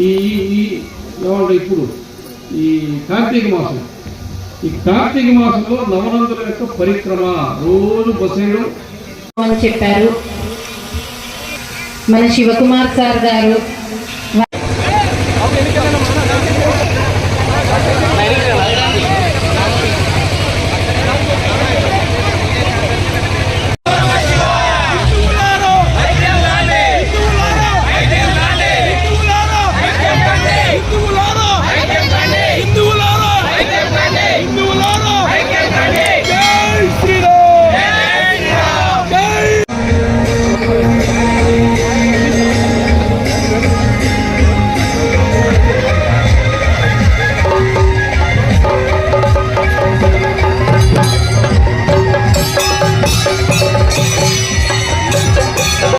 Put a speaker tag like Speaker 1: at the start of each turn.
Speaker 1: ఈ ఇప్పుడు ఈ కార్తీక మాసం ఈ కార్తీక మాసంలో నవరంధ్ర యొక్క పరిక్రమ రోజు
Speaker 2: బసేడు చెప్పారు. మన శివకుమార్ సార్ గారు Beni gelen ama.